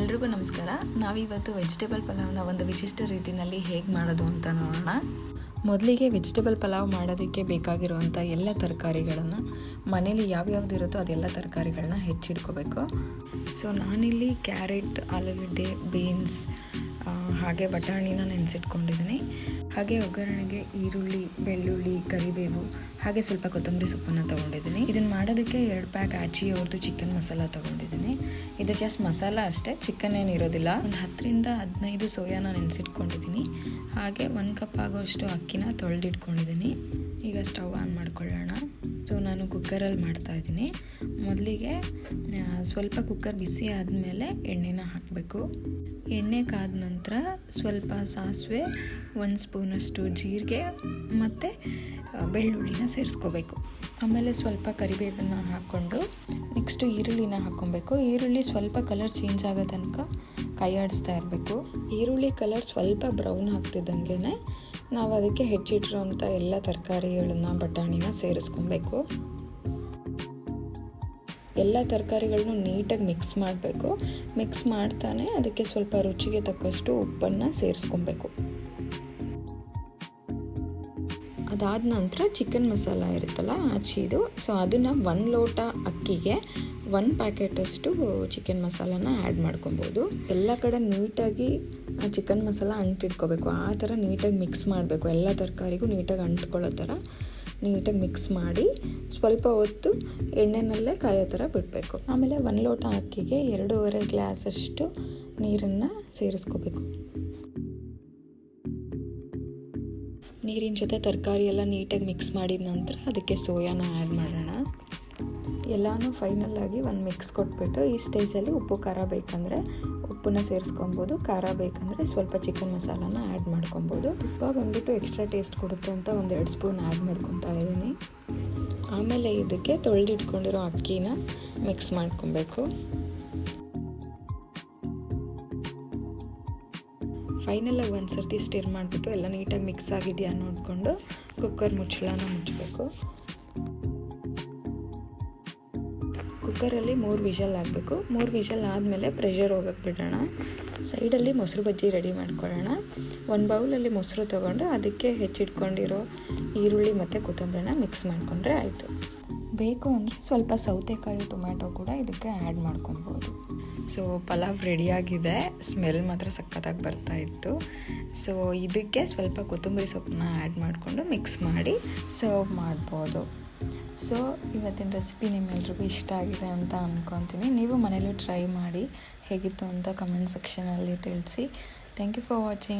ಎಲ್ರಿಗೂ ನಮಸ್ಕಾರ. ನಾವಿವತ್ತು ವೆಜಿಟೇಬಲ್ ಪಲಾವ್ನ ಒಂದು ವಿಶಿಷ್ಟ ರೀತಿಯಲ್ಲಿ ಹೇಗೆ ಮಾಡೋದು ಅಂತ ನೋಡೋಣ. ಮೊದಲಿಗೆ ವೆಜಿಟೇಬಲ್ ಪಲಾವ್ ಮಾಡೋದಕ್ಕೆ ಬೇಕಾಗಿರುವಂಥ ಎಲ್ಲ ತರಕಾರಿಗಳನ್ನು, ಮನೇಲಿ ಯಾವ್ಯಾವ್ದು ಇರುತ್ತೋ ಅದೆಲ್ಲ ತರಕಾರಿಗಳನ್ನ ಹೆಚ್ಚಿಡ್ಕೋಬೇಕು ಸೊ ನಾನಿಲ್ಲಿ ಕ್ಯಾರೆಟ್, ಆಲೂಗಡ್ಡೆ, ಬೀನ್ಸ್ ಹಾಗೆ ಬಟಾಣಿನ ನೆನೆಸಿಟ್ಕೊಂಡಿದ್ದೀನಿ. ಹಾಗೆ ಒಗ್ಗರಣೆಗೆ ಈರುಳ್ಳಿ, ಬೆಳ್ಳುಳ್ಳಿ, ಕರಿಬೇವು ಹಾಗೆ ಸ್ವಲ್ಪ ಕೊತ್ತಂಬರಿ ಸೊಪ್ಪನ್ನು ತೊಗೊಂಡಿದ್ದೀನಿ. ಇದನ್ನು ಮಾಡೋದಕ್ಕೆ ಎರಡು ಪ್ಯಾಕ್ ಆಚಿ ಅವ್ರದ್ದು ಚಿಕನ್ ಮಸಾಲ ತೊಗೊಂಡಿದ್ದೀನಿ. ಇದು ಜಸ್ಟ್ ಮಸಾಲ ಅಷ್ಟೇ ಚಿಕನ್ ಏನು ಇರೋದಿಲ್ಲ. ಒಂದು ಹತ್ತರಿಂದ ಹದಿನೈದು ಸೋಯಾನ ನೆನೆಸಿಟ್ಕೊಂಡಿದ್ದೀನಿ. ಹಾಗೆ ಒಂದು ಕಪ್ ಆಗೋಷ್ಟು ಅಕ್ಕಿನ ತೊಳೆದಿಟ್ಕೊಂಡಿದ್ದೀನಿ. ಈಗ ಸ್ಟವ್ ಆನ್ ಮಾಡ್ಕೊಳ್ಳೋಣ. ಸೊ ನಾನು ಕುಕ್ಕರಲ್ಲಿ ಮಾಡ್ತಾಯಿದ್ದೀನಿ ಮೊದಲಿಗೆ ಸ್ವಲ್ಪ ಕುಕ್ಕರ್ ಬಿಸಿ ಆದಮೇಲೆ ಎಣ್ಣೆನ ಹಾಕಬೇಕು. ಎಣ್ಣೆ ಕಾದ ನಂತರ ಸ್ವಲ್ಪ ಸಾಸಿವೆ, ಒಂದು ಸ್ಪೂನಷ್ಟು ಜೀರಿಗೆ ಮತ್ತು ಬೆಳ್ಳುಳ್ಳಿನ ಸೇರಿಸ್ಕೋಬೇಕು. ಆಮೇಲೆ ಸ್ವಲ್ಪ ಕರಿಬೇವನ್ನ ಹಾಕ್ಕೊಂಡು, ನೆಕ್ಸ್ಟು ಈರುಳ್ಳಿನ ಹಾಕ್ಕೊಬೇಕು. ಈರುಳ್ಳಿ ಸ್ವಲ್ಪ ಕಲರ್ ಚೇಂಜ್ ಆಗೋ ತನಕ ಕೈ ಆಡಿಸ್ತಾ ಇರಬೇಕು. ಈರುಳ್ಳಿ ಕಲರ್ ಸ್ವಲ್ಪ ಬ್ರೌನ್ ಆಗ್ತಿದ್ದಂಗೆ ನಾವು ಅದಕ್ಕೆ ಹೆಚ್ಚಿಟ್ಟಿರೋಂಥ ಎಲ್ಲ ತರಕಾರಿಗಳನ್ನ, ಬಟಾಣಿನ ಸೇರಿಸ್ಕೊಬೇಕು. ಎಲ್ಲ ತರಕಾರಿಗಳನ್ನೂ ನೀಟಾಗಿ ಮಿಕ್ಸ್ ಮಾಡಬೇಕು. ಮಿಕ್ಸ್ ಮಾಡ್ತಾನೆ ಅದಕ್ಕೆ ಸ್ವಲ್ಪ ರುಚಿಗೆ ತಕ್ಕಷ್ಟು ಉಪ್ಪನ್ನು ಸೇರಿಸ್ಕೊಬೇಕು. ಅದಾದ ನಂತರ ಚಿಕನ್ ಮಸಾಲ ಇರುತ್ತಲ್ಲ ಆಚಿದು ಸೊ ಅದನ್ನು ಒಂದು ಲೋಟ ಅಕ್ಕಿಗೆ ಒಂದು ಪ್ಯಾಕೆಟಷ್ಟು ಚಿಕನ್ ಮಸಾಲಾನ ಆ್ಯಡ್ ಮಾಡ್ಕೊಬೋದು. ಎಲ್ಲ ಕಡೆ ನೀಟಾಗಿ ಆ ಚಿಕನ್ ಮಸಾಲ ಅಂಟಿಟ್ಕೋಬೇಕು. ಆ ಥರ ನೀಟಾಗಿ ಮಿಕ್ಸ್ ಮಾಡಬೇಕು. ಎಲ್ಲ ತರಕಾರಿಗೂ ನೀಟಾಗಿ ಅಂಟ್ಕೊಳ್ಳೋ ಥರ ನೀಟಾಗಿ ಮಿಕ್ಸ್ ಮಾಡಿ ಸ್ವಲ್ಪ ಹೊತ್ತು ಎಣ್ಣೆನಲ್ಲೇ ಕಾಯೋ ಥರ ಬಿಡಬೇಕು. ಆಮೇಲೆ ಒಂದು ಲೋಟ ಅಕ್ಕಿಗೆ ಎರಡೂವರೆ ಗ್ಲಾಸಷ್ಟು ನೀರನ್ನು ಸೇರಿಸ್ಕೋಬೇಕು. ನೀರಿನ ಜೊತೆ ತರಕಾರಿ ಎಲ್ಲ ನೀಟಾಗಿ ಮಿಕ್ಸ್ ಮಾಡಿದ ನಂತರ ಅದಕ್ಕೆ ಸೋಯಾನ ಆ್ಯಡ್ ಮಾಡೋಣ. ಎಲ್ಲನೂ ಆಗಿ ಒಂದು ಮಿಕ್ಸ್ ಕೊಟ್ಬಿಟ್ಟು ಈ ಸ್ಟೇಜಲ್ಲಿ ಉಪ್ಪು, ಖಾರ ಬೇಕಂದರೆ ಉಪ್ಪನ್ನ ಸೇರಿಸ್ಕೊಬೋದು, ಖಾರ ಬೇಕಂದರೆ ಸ್ವಲ್ಪ ಚಿಕನ್ ಮಸಾಲಾನ ಆ್ಯಡ್ ಮಾಡ್ಕೊಬೋದು. ತುಪ್ಪ ಬಂದುಬಿಟ್ಟು ಎಕ್ಸ್ಟ್ರಾ ಟೇಸ್ಟ್ ಕೊಡುತ್ತೆ ಅಂತ ಒಂದು ಎರಡು ಸ್ಪೂನ್ ಆ್ಯಡ್ ಮಾಡ್ಕೊತಾ ಇದ್ದೀನಿ. ಆಮೇಲೆ ಇದಕ್ಕೆ ತೊಳೆದಿಟ್ಕೊಂಡಿರೋ ಅಕ್ಕಿನ ಮಿಕ್ಸ್ ಮಾಡ್ಕೊಬೇಕು. ಫೈನಲಾಗಿ ಒಂದು ಸರ್ತಿ ಸ್ಟಿರ್ ಮಾಡಿಬಿಟ್ಟು ಎಲ್ಲ ನೀಟಾಗಿ ಮಿಕ್ಸ್ ಆಗಿದೆಯಾ ನೋಡಿಕೊಂಡು ಕುಕ್ಕರ್ ಮುಚ್ಚಳನ ಮುಚ್ಚಬೇಕು. ಕುಕ್ಕರಲ್ಲಿ ಮೂರು ವಿಷಲ್ ಆಗಬೇಕು ಮೂರು ವಿಷಲ್ ಆದಮೇಲೆ ಪ್ರೆಷರ್ ಹೋಗಕ್ಕೆ ಬಿಡೋಣ. ಸೈಡಲ್ಲಿ ಮೊಸರು ಬಜ್ಜಿ ರೆಡಿ ಮಾಡ್ಕೊಳ್ಳೋಣ. ಒಂದು ಬೌಲಲ್ಲಿ ಮೊಸರು ತೊಗೊಂಡು ಅದಕ್ಕೆ ಹೆಚ್ಚಿಟ್ಕೊಂಡಿರೋ ಈರುಳ್ಳಿ ಮತ್ತು ಕೊತ್ತಂಬರಿನ ಮಿಕ್ಸ್ ಮಾಡಿಕೊಂಡ್ರೆ ಆಯಿತು. ಬೇಕು ಅಂದರೆ ಸ್ವಲ್ಪ ಸೌತೆಕಾಯಿ, ಟೊಮ್ಯಾಟೊ ಕೂಡ ಇದಕ್ಕೆ ಆ್ಯಡ್ ಮಾಡ್ಕೊಬೋದು. ಸೊ ಪಲಾವ್ ರೆಡಿಯಾಗಿದೆ ಸ್ಮೆಲ್ ಮಾತ್ರ ಸಖತ್ತಾಗಿ ಬರ್ತಾ ಇತ್ತು. ಸೊ ಇದಕ್ಕೆ ಸ್ವಲ್ಪ ಕೊತ್ತಂಬರಿ ಸೊಪ್ಪನ್ನ ಆ್ಯಡ್ ಮಾಡಿಕೊಂಡು ಮಿಕ್ಸ್ ಮಾಡಿ ಸರ್ವ್ ಮಾಡ್ಬೋದು. ಸೊ ಇವತ್ತಿನ ರೆಸಿಪಿ ನಿಮ್ಮೆಲ್ರಿಗೂ ಇಷ್ಟ ಆಗಿದೆ ಅಂತ ಅಂದ್ಕೊತೀನಿ ನೀವು ಮನೇಲೂ ಟ್ರೈ ಮಾಡಿ ಹೇಗಿತ್ತು ಅಂತ ಕಮೆಂಟ್ ಸೆಕ್ಷನಲ್ಲಿ ತಿಳಿಸಿ. Thank you for watching